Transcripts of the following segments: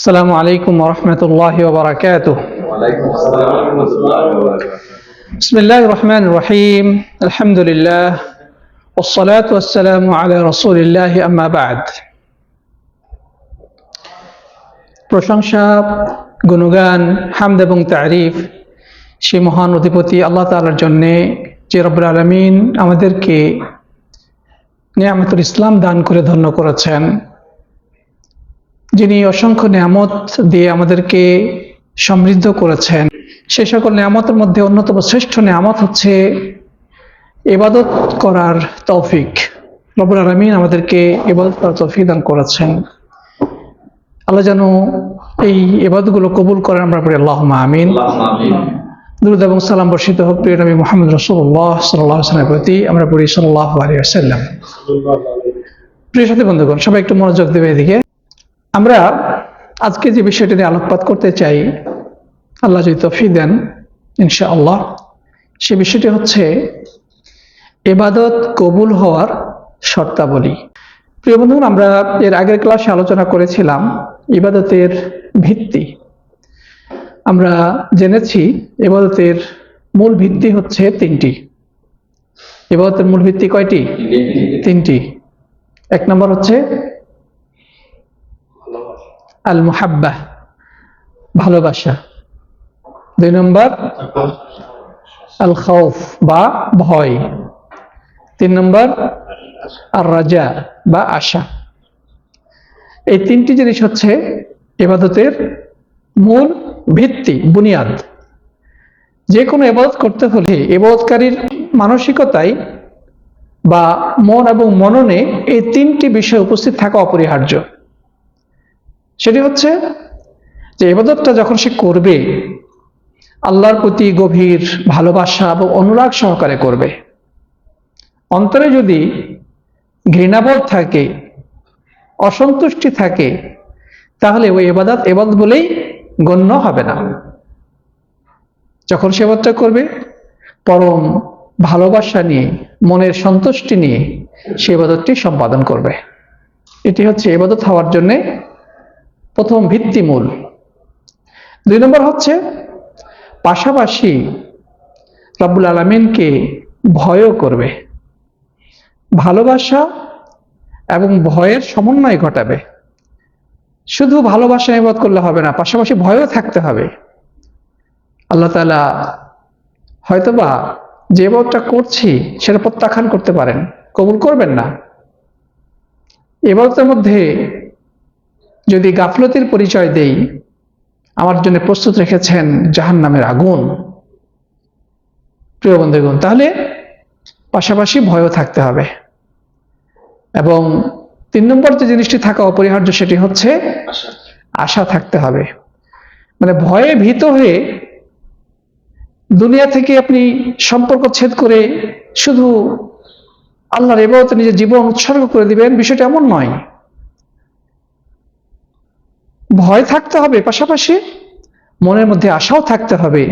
السلام عليكم ورحمة الله وبركاته وعليكم السلام ورحمة الله وبركاته بسم الله الرحمن الرحيم الحمد لله والصلاة والسلام على رسول الله أما بعد প্রশংসা গুণগান হামদ এবং তারিফ সে মহান অধিপতি আল্লাহ তাআলার জন্যে যে রব্বুল আলমিন আমাদেরকে নিয়ামতুল ইসলাম দান করে ধন্য করেছেন যিনি অসংখ্য নিয়ামত দিয়ে আমাদেরকে সমৃদ্ধ করেছেন সে সকল নিয়ামতের মধ্যে অন্যতম শ্রেষ্ঠ নিয়ামত হচ্ছে এবাদত করার তৌফিক। নবুল আলমিন আমাদেরকে এবাদত করার তৌফিক দান করেছেন। আল্লাহ যেন এই এবাদগুলো কবুল করেন আমরা পড়ি আল্লাহ আমিন। দুরুদ এবং সালাম বর্ষিত হোক প্রিয় নবী মোহাম্মদ রসুল্লাহ সাল্লাহ প্রতি আমরা পড়ি সাল্লাহ আলিয়া সাল্লাম প্রিয় সাথে বন্ধুগণ সবাই একটু মনোযোগ দেবে এদিকে। আমরা আজকে যে বিষয়টি নিয়ে আলোকপাত করতে চাই আল্লাহ যদি তফি দেন ইনশাআল্লাহ। সে বিষয়টি হচ্ছে এবাদত কবুল হওয়ার শর্তাবলী। প্রিয় বন্ধুগণ আমরা এর আগের ক্লাসে আলোচনা করেছিলাম ইবাদতের ভিত্তি। আমরা জেনেছি এবাদতের মূল ভিত্তি হচ্ছে তিনটি। এবাদতের মূল ভিত্তি কয়টি? তিনটি। এক নম্বর হচ্ছে আল মুহাব্বাহ ভালোবাসা। দুই নম্বর আল খাউফ বা ভয়। তিন নম্বর আর রাজা বা আশা। এই তিনটি জিনিস হচ্ছে এবাদতের মূল ভিত্তি, বুনিয়াদ। যে কোনো এবাদত করতে হলে এবাদতকারীর মানসিকতায় বা মন এবং মননে এই তিনটি বিষয় উপস্থিত থাকা অপরিহার্য। সেটি হচ্ছে যে এবাদতটা যখন সে করবে, আল্লাহর প্রতি গভীর ভালোবাসা এবং অনুরাগ সহকারে করবে। অন্তরে যদি ঘৃণাবোধ থাকে, অসন্তুষ্টি থাকে, তাহলে ওই এবাদত এবাদ বলেই গণ্য হবে না। যখন সে এবাদতটা করবে, পরম ভালোবাসা নিয়ে, মনের সন্তুষ্টি নিয়ে সে এবাদতটি সম্পাদন করবে। এটি হচ্ছে এবাদত হওয়ার জন্যে প্রথম ভিত্তিমূল দুই নম্বর হচ্ছে, পাশাপাশি রব্বুল আলমিনকে ভয়ও করবে। ভালোবাসা এবং ভয়ের সমন্বয় ঘটাবে। শুধু ভালোবাসা নিবাদ করলে হবে না, পাশাপাশি ভয়ও থাকতে হবে। আল্লাহ তালা হয়তোবা যে এবারটা করছি সেটা প্রত্যাখ্যান করতে পারেন, কবুল করবেন না। এবারতের মধ্যে যদি গাফলতির পরিচয় দেই আমার জন্য প্রস্তুত রেখেছেন জাহান নামের আগুন। প্রিয় বন্ধুগণ তাহলে পাশাপাশি ভয়ও থাকতে হবে। এবং তিন নম্বর যে জিনিসটি থাকা অপরিহার্য সেটি হচ্ছে আশা। থাকতে হবে। মানে ভয়ে ভীত হয়ে দুনিয়া থেকে আপনি সম্পর্ক ছেদ করে শুধু আল্লাহর এবারতে নিজের জীবন উৎসর্গ করে দিবেন বিষয়টা এমন নয়। ভয় থাকতে হবে পাশাপাশি মনের মধ্যে আশাও থাকতে হবে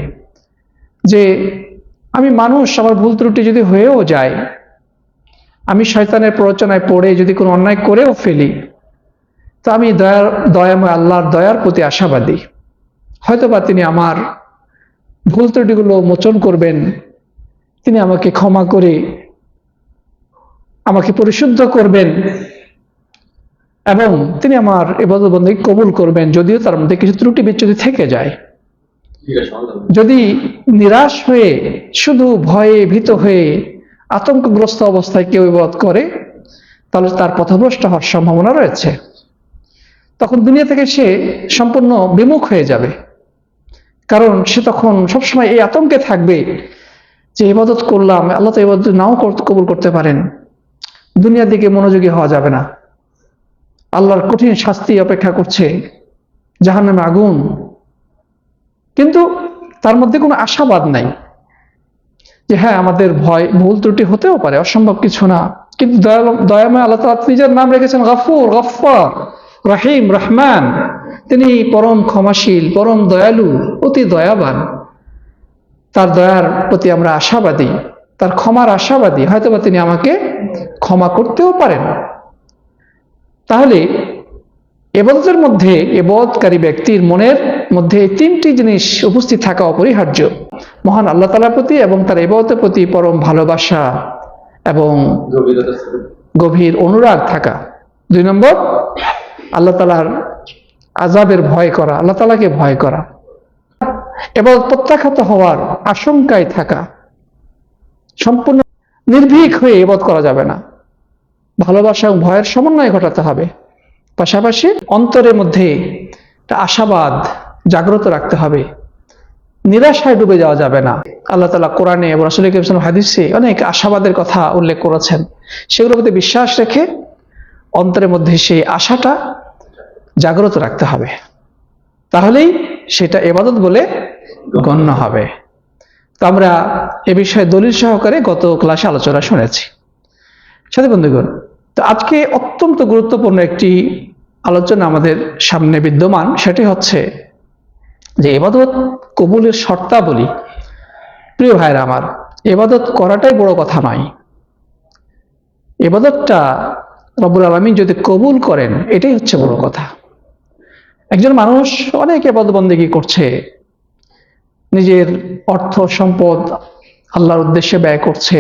যে আমি মানুষ, আমার ভুল ত্রুটি যদি হয়েও যায়, আমি শয়তানের প্ররোচনায় পড়ে যদি কোনো অন্যায় করেও ফেলি, তো আমি দয়ার, দয়াময় আল্লাহর দয়ার প্রতি আশাবাদী। হয়তোবা তিনি আমার ভুল ত্রুটিগুলো মোচন করবেন, তিনি আমাকে ক্ষমা করে, আমাকে পরিশুদ্ধ করবেন এবং তিনি আমার এবাদবন্দি কবুল করবেন যদিও তার মধ্যে কিছু ত্রুটি বিচ্যুতি থেকে যায়। যদি নিরাশ হয়ে শুধু ভয়ে ভীত হয়ে আতঙ্কগ্রস্ত অবস্থায় কেউ ইবাদত করে তাহলে তার পথভ্রষ্ট হওয়ার সম্ভাবনা রয়েছে। তখন দুনিয়া থেকে সে সম্পূর্ণ বিমুখ হয়ে যাবে। কারণ সে তখন সবসময় এই আতঙ্কে থাকবে যে ইবাদত করলাম আল্লাহ তো ইবাদত নাও কবুল করতে পারেন। দুনিয়ার দিকে মনোযোগী হওয়া যাবে না। আল্লাহর কঠিন শাস্তি অপেক্ষা করছে, জাহান্নামে আগুন। কিন্তু তার মধ্যে কোনো আশাবাদ নাই যে হ্যাঁ আমাদের ভয়, ভুল ত্রুটি হতেও পারে, অসম্ভব কিছু না। কিন্তু দয়াময় আল্লাহ তাআলা নিজের নাম রেখেছেন গফুর, গফ্ফার, রহিম, রহমান। তিনি পরম ক্ষমাশীল, পরম দয়ালু, অতি দয়াবান। তার দয়ার প্রতি আমরা আশাবাদী, তার ক্ষমার আশাবাদী, হয়তোবা তিনি আমাকে ক্ষমা করতেও পারেন। তাহলে এবাদতের মধ্যে এবাদকারী ব্যক্তির মনের মধ্যে তিনটি জিনিস উপস্থিত থাকা অপরিহার্য। মহান আল্লাহ তালার প্রতি এবং তার এবাদতের প্রতি পরম ভালোবাসা এবং গভীর অনুরাগ থাকা। দুই নম্বর, আল্লাহ তালার আজাবের ভয় করা, আল্লাহ তালাকে ভয় করা। এবং প্রত্যাখ্যাত হওয়ার আশঙ্কায় থাকা। সম্পূর্ণ নির্ভীক হয়ে এবাদ করা যাবে না। ভালোবাসা এবং ভয়ের সমন্বয় ঘটাতে হবে। পাশাপাশি অন্তরের মধ্যে আশাবাদ জাগ্রত রাখতে হবে। নিরাশায় ডুবে যাওয়া যাবে না। আল্লাহ তালা কোরআনে এবং রাসুল হাদিসে অনেক আশাবাদের কথা উল্লেখ করেছেন। সেগুলোর প্রতি বিশ্বাস রেখে অন্তরের মধ্যে সেই আশাটা জাগ্রত রাখতে হবে। তাহলেই সেটা এবাদত বলে গণ্য হবে। তো আমরা এ বিষয়ে দলিল সহকারে গত ক্লাসে আলোচনা শুনেছি। সাথে বন্ধুগণ তো আজকে অত্যন্ত গুরুত্বপূর্ণ একটি আলোচনা আমাদের সামনে বিদ্যমান, সেটি হচ্ছে যে এবাদত কবুলের শর্তাবলী। প্রিয় ভাইরা আমার এবাদত করাটাই বড় কথা নয়। এবাদতটা রব্বুল আলমী যদি কবুল করেন, এটাই হচ্ছে বড় কথা। একজন মানুষ অনেক এবাদত বন্দেগি করছে, নিজের অর্থ সম্পদ আল্লাহর উদ্দেশ্যে ব্যয় করছে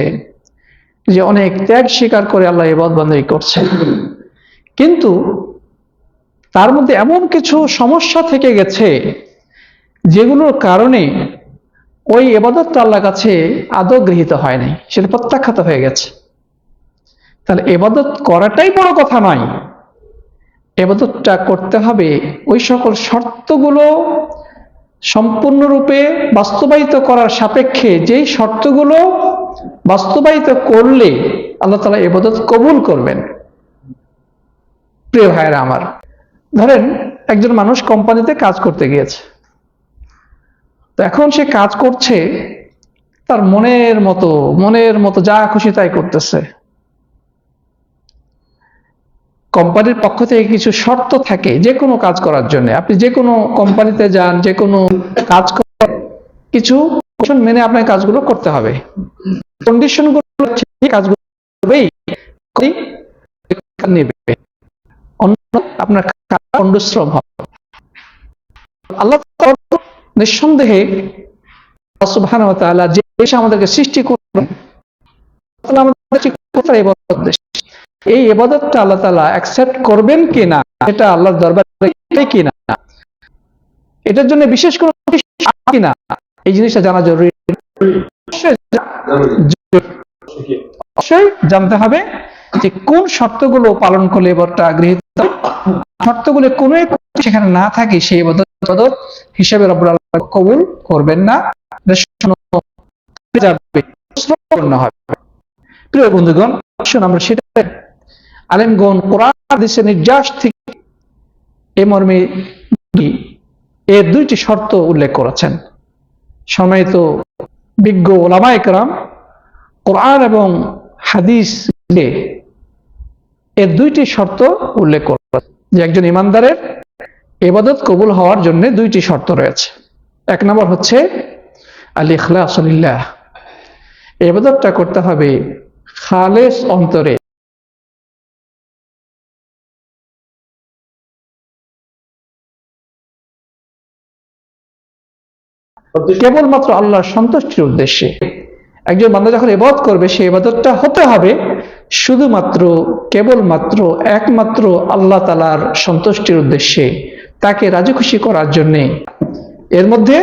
যে অনেক ত্যাগ স্বীকার করে আল্লাহ এবাদ বন্দেগি করছে। কিন্তু তার মধ্যে এমন কিছু সমস্যা থেকে গেছে যেগুলোর কারণে ওই এবাদতটা আল্লাহর কাছে আদৌ গৃহীত হয় নাই, সেটা প্রত্যাখ্যাত হয়ে গেছে। তাহলে এবাদত করাটাই বড় কথা নয় এবাদতটা করতে হবে ওই সকল শর্তগুলো সম্পূর্ণরূপে বাস্তবায়িত করার সাপেক্ষে যেই শর্তগুলো বাস্তবায়িত করলে আল্লাহ তালা এবাদত কবুল করবেন। প্রিয় ভাইয়েরা আমার, ধরেন একজন মানুষ কোম্পানিতে কাজ করতে গিয়েছে। তো এখন সে কাজ করছে, তার মনের মতো মনের মতো যা খুশি তাই করতেছে। কোম্পানির পক্ষ থেকে কিছু শর্ত থাকে যে কোনো কাজ করার জন্য। আপনি যে কোনো কোম্পানিতে যান, যে কোনো কাজ কিছু মেনে আপনার কাজগুলো করতে হবে। নেবে। আপনার হবে। আল্লাহ নিঃসন্দেহে যে আমাদেরকে সৃষ্টি এই ইবাদতটা আল্লাহ অ্যাকসেপ্ট করবেন কিনা এটা আল্লাহর দরবারে কিনা এটার জন্য বিশেষ কোনো কিনা এই জিনিসটা জানা জরুরি। জানতে হবে যে কোন শর্তগুলো পালন করলে এবারটা গৃহীত শর্তগুলো কোনো সেখানে না থাকে, সেই হিসেবে কবুল করবেন না। প্রিয় বন্ধুগণ, আসুন আমরা সেটা কোরআন নির্যাস থেকে এ মর্মে এর দুইটি শর্ত উল্লেখ করেছেন। সম্মানিত বিজ্ঞ ওলামা একরাম, কোরআন এবং হাদিস এর দুইটি শর্ত উল্লেখ করা যে একজন ইমানদারের এবাদত কবুল হওয়ার জন্য দুইটি শর্ত রয়েছে। এক নম্বর হচ্ছে আল ইখলাসলিল্লাহ এবাদতটা করতে হবে খালেস অন্তরে। কেবলমাত্র আল্লাহর সন্তুষ্টির উদ্দেশ্যে। একজন বান্দা যখন এবাদত করবে সেই এবাদতটা হতে হবে শুধুমাত্র কেবলমাত্র একমাত্র আল্লাহ তালার সন্তুষ্টির উদ্দেশ্যে। তাকে রাজি খুশি করার জন্যে। এর মধ্যে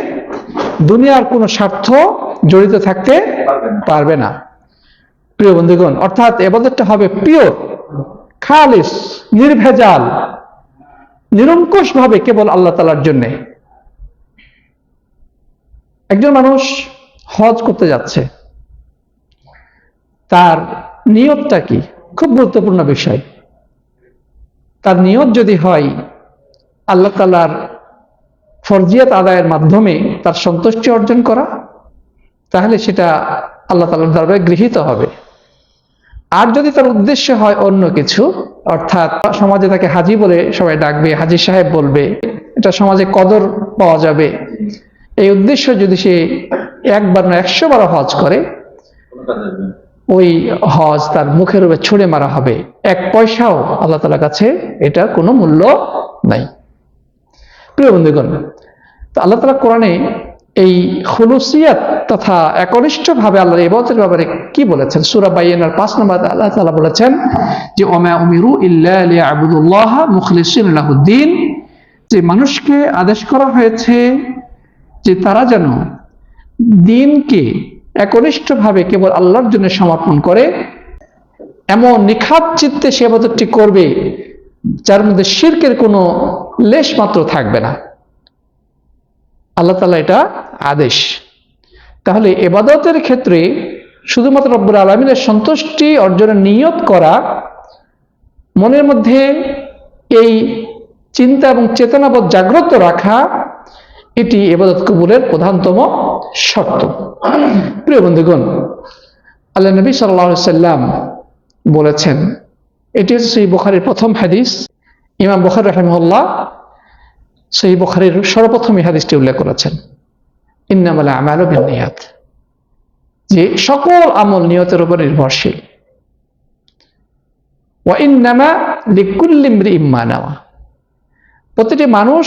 দুনিয়ার কোনো স্বার্থ জড়িত থাকতে পারবে না। প্রিয় বন্ধুগণ অর্থাৎ এবাদতটা হবে পিওর খালিস নির্ভেজাল নিরঙ্কুশ ভাবে কেবল আল্লাহ তালার জন্যে। একজন মানুষ হজ করতে যাচ্ছে, তার নিয়তটা কি? খুব গুরুত্বপূর্ণ বিষয়। তার নিয়ত যদি হয়, আল্লাহ তালার ফরজিয়াত আদায়ের মাধ্যমে তার সন্তুষ্টি অর্জন করা, তাহলে সেটা আল্লাহ তালার দরবারে গৃহীত হবে। আর যদি তার উদ্দেশ্য হয় অন্য কিছু, অর্থাৎ সমাজে তাকে হাজি বলে সবাই ডাকবে, হাজি সাহেব বলবে, এটা সমাজে কদর পাওয়া যাবে এই উদ্দেশ্য যদি সে একবার না একশো বার হজ করে। ওই হজ তার মুখের উপরে ছুঁড়ে মারা হবে। এক পয়সাও আল্লাহ তালার কাছে এটা কোনো মূল্য নাই। প্রিয় বন্ধুগণ, তো আল্লাহ তালা কোরআনে এই খুলুসিয়াত তথা একনিষ্ঠভাবে আল্লাহর ইবাদতের ব্যাপারে কি বলেছেন? সূরা বাইয়ানার পাঁচ নম্বর আল্লাহ তাআলা বলেছেন, যে ওমা উমিরু ইল্লা লাহুদ্দিন। যে মানুষকে আদেশ করা হয়েছে যে তারা যেন দিনকে একনিষ্ঠভাবে কেবল আল্লাহর জন্য সমর্পণ করে, এমন নিখাত চিত্তে সে করবে, যার মধ্যে শিরকের কোনো লেশ মাত্র থাকবে না। আল্লাহ তালা এটা আদেশ। তাহলে এবাদতের ক্ষেত্রে শুধুমাত্র রব্বুল আলমিনের সন্তুষ্টি অর্জনের নিয়ত করা, মনের মধ্যে এই চিন্তা এবং চেতনাবোধ জাগ্রত রাখা এটি এবাদত কবুলের প্রধানতম শর্ত। প্রিয় বন্ধুগণ, আল্লাহ নবী সাল্লাম বলেছেন, এটি হচ্ছে সেই বোখারির প্রথম হাদিস। ইমাম বখার রহমল্লাহ সেই বখারির সর্বপ্রথম এই হাদিসটি উল্লেখ করেছেন। ইন্নামালা আমাল নিয়াত যে সকল আমল নিয়তের উপর নির্ভরশীল। ওয়া ইন্নামা লিকুল্লি ইম্মা প্রতিটি মানুষ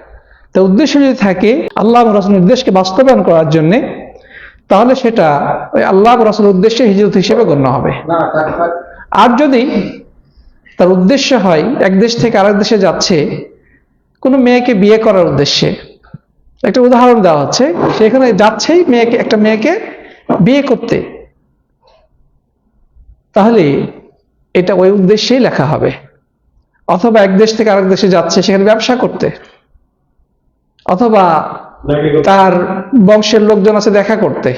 তা উদ্দেশ্য যদি থাকে আল্লাহ রসুল উদ্দেশ্যকে বাস্তবায়ন করার জন্যে তাহলে সেটা ওই আল্লাহ রসুল উদ্দেশ্যে হিজরত হিসেবে গণ্য হবে। আর যদি তার উদ্দেশ্য হয় এক দেশ থেকে আরেক দেশে যাচ্ছে কোনো মেয়েকে বিয়ে করার উদ্দেশ্যে একটা উদাহরণ দেওয়া হচ্ছে সেখানে যাচ্ছেই মেয়েকে একটা মেয়েকে বিয়ে করতে তাহলে এটা ওই উদ্দেশ্যেই লেখা হবে। অথবা এক দেশ থেকে আরেক দেশে যাচ্ছে সেখানে ব্যবসা করতে। অথবা তার বংশের লোকজন আছে দেখা করতে।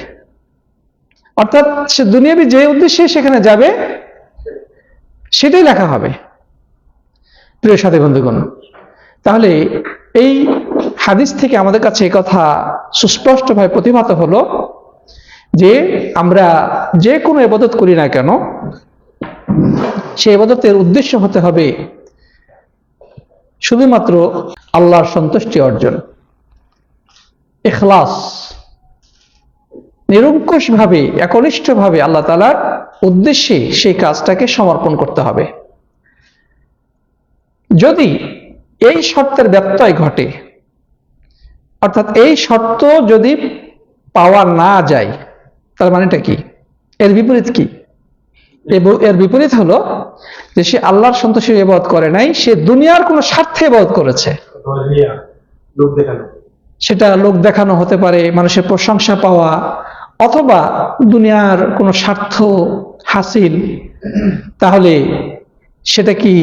অর্থাৎ সে দুনিয়াবি যে উদ্দেশ্যে সেখানে যাবে সেটাই লেখা হবে। প্রিয় সাথে বন্ধুগণ তাহলে এই হাদিস থেকে আমাদের কাছে কথা সুস্পষ্টভাবে প্রতিভাত হলো যে আমরা যে কোনো এবাদত করি না কেন সে এবাদতের উদ্দেশ্য হতে হবে শুধুমাত্র আল্লাহর সন্তুষ্টি অর্জন। এখলাস নিরঙ্কুশভাবে, একনিষ্ঠভাবে আল্লাহ তালার উদ্দেশ্যে সেই কাজটাকে সমর্পণ করতে হবে। যদি এই শর্তের ব্যত্যয় ঘটে, অর্থাৎ এই শর্ত যদি পাওয়া না যায়, তার মানেটা কি? এর বিপরীত কি? এর বিপরীত হলো যে সে আল্লাহর সন্তোষী এবাদ করে নাই, সে দুনিয়ার কোনো স্বার্থে এবাদ করেছে। দেখানো। সেটা লোক দেখানো হতে পারে মানুষের প্রশংসা পাওয়া অথবা দুনিয়ার কোনো স্বার্থ হাসিল তাহলে সেটা কি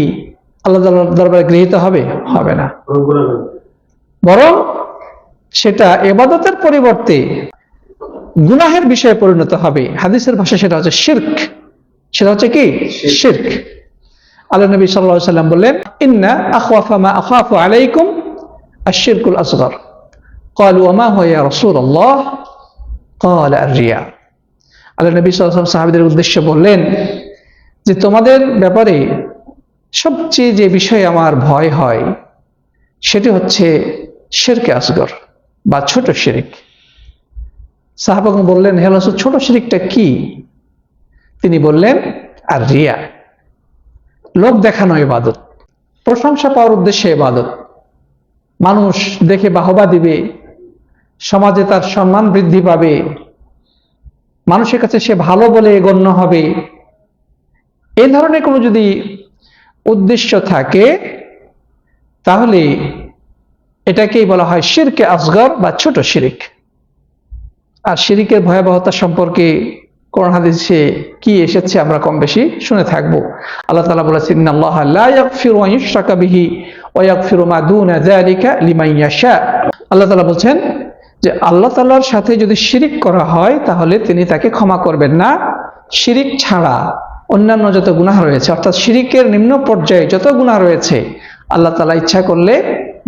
আল্লাহ দরবারে গৃহীত হবে? হবে না। বরং সেটা এবাদতের পরিবর্তে গুনাহের বিষয়ে পরিণত হবে। হাদিসের ভাষা সেটা হচ্ছে শির্ক। সেটা হচ্ছে কি? শির্ক। আল্লাহ নবী সাল্লাল্লাহু আলাইহি সাল্লাম বললেন ইন্না আখওয়াফা মা আখাফু আলাইকুম আশ-শিরকুল আসগর। قالوا وما هو يا رسول الله قال الرياء আল্লাহ নবী সাল্লাল্লাহু আলাইহি সাহাবীদের উদ্দেশ্যে বললেন যে তোমাদের ব্যাপারে সবচেয়ে যে বিষয়ে আমার ভয় হয় সেটি হচ্ছে শিরকে আসগর বা ছোট শিরিক সাহাবাগণ বললেন হে রাসূল ছোট শিরিকটা কি তিনি বললেন আর রিয়া লোক দেখানো ইবাদত প্রশংসা পাওয়ার উদ্দেশ্যে ইবাদত মানুষ দেখে বাহবা দিবে সমাজে তার সম্মান বৃদ্ধি পাবে। মানুষের কাছে সে ভালো বলে গণ্য হবে। এই ধরনের কোনো যদি উদ্দেশ্য থাকে, তাহলে এটাকেই বলা হয় শিরকে আসগর বা ছোট শিরিক। আর শিরিকের ভয়াবহতা সম্পর্কে কোরআন হাদিসে কি এসেছে আমরা কম বেশি শুনে থাকব। আল্লাহ তাআলা বলেছেন লিমান আল্লাহ তাআলা বলছেন যে আল্লাহ তাআলার সাথে যদি শিরিক করা হয়, তাহলে তিনি তাকে ক্ষমা করবেন না। শিরিক ছাড়া অন্যান্য যত গুনাহ রয়েছে, অর্থাৎ শিরিকের নিম্ন পর্যায়ে যত গুনাহ রয়েছে, আল্লাহ তালা ইচ্ছা করলে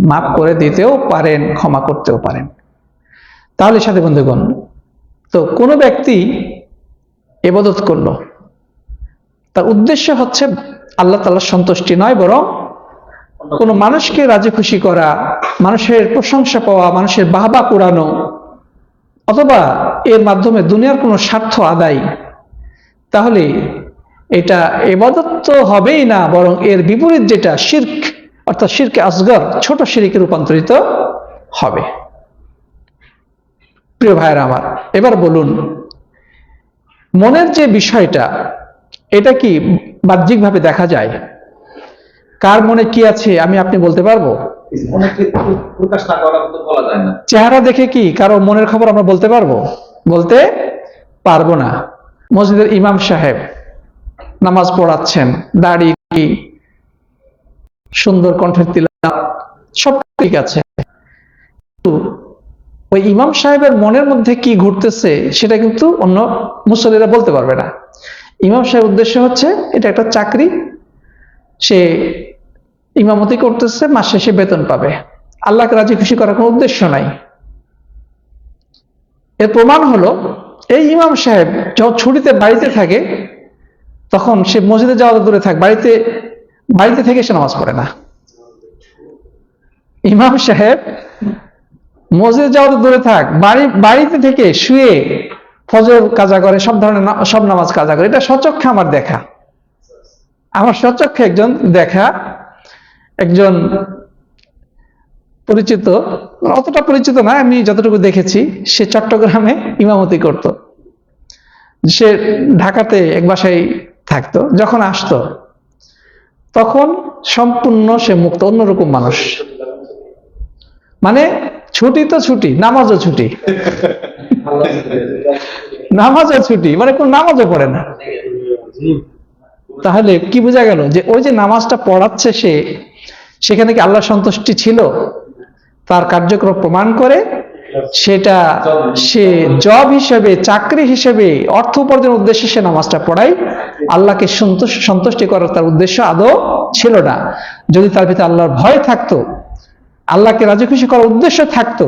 মাফ করে দিতেও পারেন, ক্ষমা করতেও পারেন। তাহলে সাথে বন্ধুগণ, তো কোনো ব্যক্তি এবাদত করল, তার উদ্দেশ্য হচ্ছে আল্লাহ তালার সন্তুষ্টি নয়, বরং কোনো মানুষকে রাজি খুশি করা, মানুষের প্রশংসা পাওয়া, মানুষের বাহবা কুড়ানো অথবা এর মাধ্যমে দুনিয়ার কোনো স্বার্থ আদায়, তাহলে এটা এবাদত তো হবেই না, বরং এর বিপরীত যেটা শির্ক, অর্থাৎ শিরকে আসগর, ছোট শিরিকে রূপান্তরিত হবে। প্রিয় ভাইয়ের আমার, এবার বলুন, মনের যে বিষয়টা, এটা কি বাহ্যিকভাবে দেখা যায়? কার মনে কি আছে আমি আপনি বলতে পারব? চেহারা দেখে কি কারও মনের খবর আমরা বলতে পারব? বলতে পারব না। মসজিদের ইমাম সাহেব নামাজ পড়াচ্ছেন দাড়ি কি সুন্দর কণ্ঠের তিলাওয়াত সব ঠিক আছে। ওই ইমাম সাহেবের মনের মধ্যে কি ঘুরতেছে সেটা কিন্তু অন্য মুসল্লিরা বলতে পারবে না। ইমাম সাহেব উদ্দেশ্য হচ্ছে এটা একটা চাকরি। সে ইমামতি করতেছে, মাস শেষে বেতন পাবে। আল্লাহকে রাজি খুশি করার কোনো উদ্দেশ্য নাই। এর প্রমাণ হলো, এই ইমাম সাহেব যখন ছুটিতে বাড়িতে থাকে, তখন সে মসজিদে যাওয়া দূরে থাক, বাড়িতে বাড়িতে থেকে সে নামাজ পড়ে না। ইমাম সাহেব মসজিদে যাওয়া দূরে থাক, বাড়ি, বাড়িতে থেকে শুয়ে ফজর কাজা করে, সব ধরনের সব নামাজ কাজা করে। এটা সচক্ষে আমার দেখা। আমার সচক্ষে একজন দেখা একজন পরিচিত অতটা পরিচিত না আমি যতটুকু দেখেছি সে চট্টগ্রামে ইমামতি করত। সে ঢাকাতে এক বাসায় থাকতো যখন আসতো তখন সম্পূর্ণ সে মুক্ত অন্যরকম মানুষ। মানে ছুটি তো ছুটি নামাজও ছুটি। নামাজও ছুটি মানে কোন নামাজও পড়ে না। তাহলে কি বোঝা গেল যে ওই যে নামাজটা পড়াচ্ছে সে, সেখানে কি আল্লাহ সন্তুষ্টি ছিল? তার কার্যক্রম প্রমাণ করে সেটা সে জব হিসেবে, চাকরি হিসেবে, অর্থ উপার্জনের উদ্দেশ্যে সে নামাজটা পড়ায়। আল্লাহকে সন্তুষ্টি করার তার উদ্দেশ্য আদৌ ছিল না। যদি তার ভিতরে আল্লাহর ভয় থাকতো, আল্লাহকে রাজি খুশি করার উদ্দেশ্য থাকতো,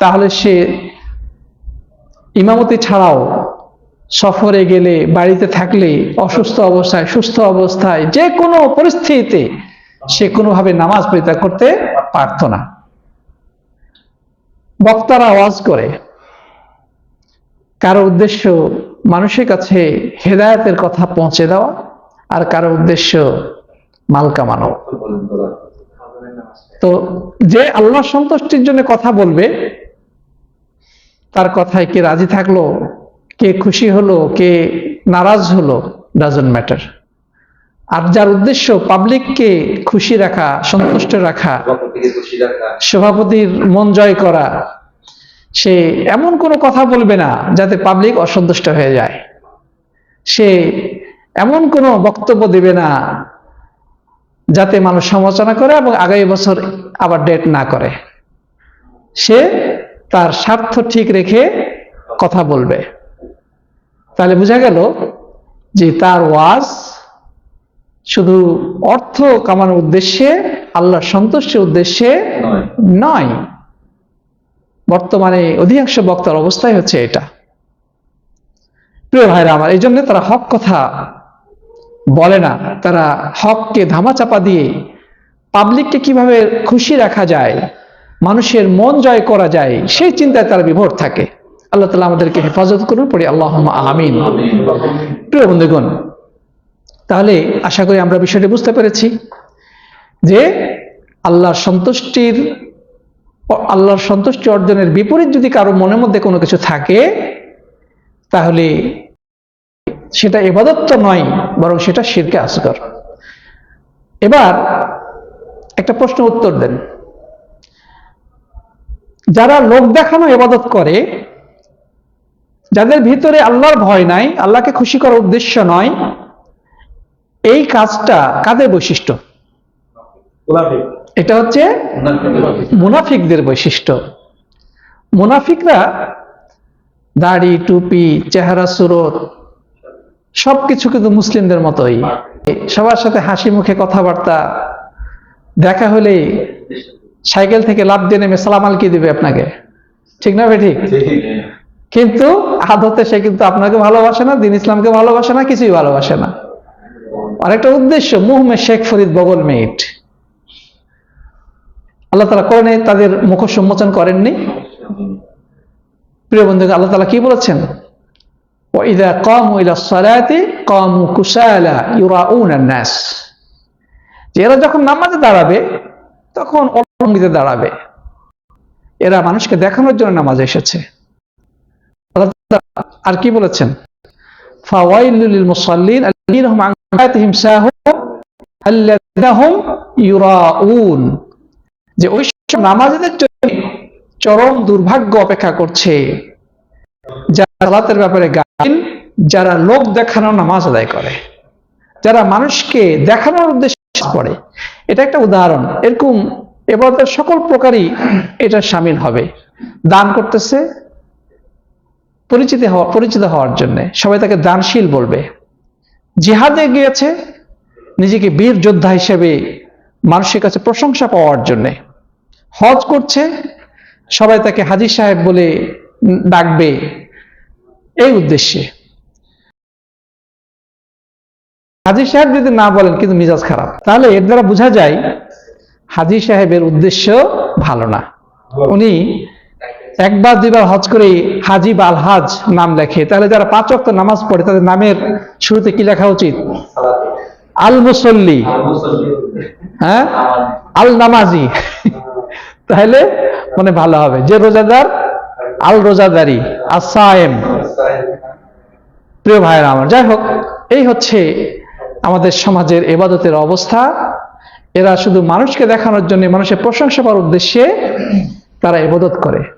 তাহলে সে ইমামতি ছাড়াও সফরে গেলে, বাড়িতে থাকলে, অসুস্থ অবস্থায়, সুস্থ অবস্থায়, যে কোনো পরিস্থিতিতে সে কোনোভাবে নামাজ পরিত্যাগ করতে পারত না। বক্তারা আওয়াজ করে, কারও উদ্দেশ্য মানুষের কাছে হেদায়তের কথা পৌঁছে দেওয়া আর কারও উদ্দেশ্য মাল কামানো। তো যে আল্লাহ সন্তুষ্টির জন্য কথা বলবে, তার কথায় কে রাজি থাকল? কে খুশি হলো কে নারাজ হলো ডাজন্ট ম্যাটার আর যার উদ্দেশ্য পাবলিককে খুশি রাখা সন্তুষ্ট রাখা রাখা সভাপতির মন জয় করা সে এমন কোনো কথা বলবে না যাতে পাবলিক অসন্তুষ্ট হয়ে যায়। সে এমন কোনো বক্তব্য দেবে না যাতে মানুষ সমালোচনা করে এবং আগামী বছর আবার ডেট না করে। সে তার স্বার্থ ঠিক রেখে কথা বলবে। তাহলে বোঝা গেল যে তার ওয়াজ শুধু অর্থ কামানোর উদ্দেশ্যে আল্লাহর সন্তুষ্টির উদ্দেশ্যে নয়। নয়। বর্তমানে অধিকাংশ বক্তার অবস্থাই হচ্ছে এটা। প্রিয় ভাইরা আমার এই জন্য তারা হক কথা বলে না। তারা হককে ধামাচাপা দিয়ে পাবলিককে কীভাবে খুশি রাখা যায় মানুষের মন জয় করা যায় সেই চিন্তায় তারা বিভোর থাকে। আল্লাহ তালা আমাদেরকে হেফাজত করুন পড়ি আল্লাহ আমিন। প্রিয় বন্ধুগণ, তাহলে আশা করি আমরা বিষয়টি বুঝতে পেরেছি যে আল্লাহর সন্তুষ্টির, আল্লাহর সন্তুষ্টি অর্জনের বিপরীত যদি কারও মনের মধ্যে কোনো কিছু থাকে, তাহলে সেটা এবাদত তো নয়, বরং সেটা শিরকে আসগর। এবার একটা প্রশ্ন উত্তর দেন। যারা লোক দেখানো এবাদত করে যাদের ভিতরে আল্লাহর ভয় নাই আল্লাহকে খুশি করার উদ্দেশ্য নয় এই কাজটা কাদের বৈশিষ্ট্য? এটা হচ্ছে মুনাফিকদের বৈশিষ্ট্য। মুনাফিকরা দাড়ি টুপি চেহারা সুরত সবকিছু কিন্তু মুসলিমদের মতোই। সবার সাথে হাসি মুখে কথাবার্তা দেখা হলে সাইকেল থেকে লাভ দিয়ে নেমে সালাম আলকি দিবে আপনাকে। ঠিক না ভাই ঠিক। কিন্তু আদতে সে কিন্তু আপনাকে ভালোবাসে না দিন ইসলামকে ভালোবাসে না কিছুই ভালোবাসে না আরেকটা উদ্দেশ্য মুহমে শেখ ফরিদ বগল মেট আল্লাহ তালা কোরআনে তাদের মুখোশ উন্মোচন করেননি প্রিয় বন্ধু আল্লাহ তালা কি বলেছেন وإذا قاموا إلى الصلاة قاموا كسالى يراؤون الناس যে এরা যখন নামাজে দাঁড়াবে তখন অঙ্গিতে দাঁড়াবে এরা মানুষকে দেখানোর জন্য নামাজে এসেছে আল্লাহ তাআলা আর কি বলেছেন? যে জন্য চরম দুর্ভাগ্য অপেক্ষা করছে। যারা ব্যাপারে গাইল যারা লোক দেখানোর নামাজ আদায় করে, যারা মানুষকে দেখানোর উদ্দেশ্যে পড়ে। এটা একটা উদাহরণ। এরকম এবার সকল প্রকারই এটা সামিল হবে। দান করতেছে পরিচিত হওয়া, পরিচিত হওয়ার জন্য। সবাই তাকে দানশীল বলবে। জিহাদে গিয়েছে নিজেকে বীর যোদ্ধা হিসেবে মানুষের কাছে প্রশংসা পাওয়ার জন্য। হজ করছে, সবাই তাকে হাজি সাহেব বলে ডাকবে এই উদ্দেশ্যে। হাজি সাহেব যদি না বলেন কিন্তু মিজাজ খারাপ। তাহলে এর দ্বারা বোঝা যায় হাজি সাহেবের উদ্দেশ্য ভালো না। উনি একবার দুইবার হজ করে হাজি বা আল হাজ নাম লেখে। তাহলে যারা পাঁচ অক্ট নামাজ পড়ে তাদের নামের শুরুতে কি লেখা উচিত? আল মুসল্লি। হ্যাঁ? আল নামাজি। তাহলে মানে ভালো হবে। যে রোজাদার? আল রোজাদারি আসায়েম প্রিয় ভাইয়েরা আমার যাই হোক এই হচ্ছে আমাদের সমাজের এবাদতের অবস্থা। এরা শুধু মানুষকে দেখানোর জন্য মানুষের প্রশংসা করার উদ্দেশ্যে তারা এবাদত করে।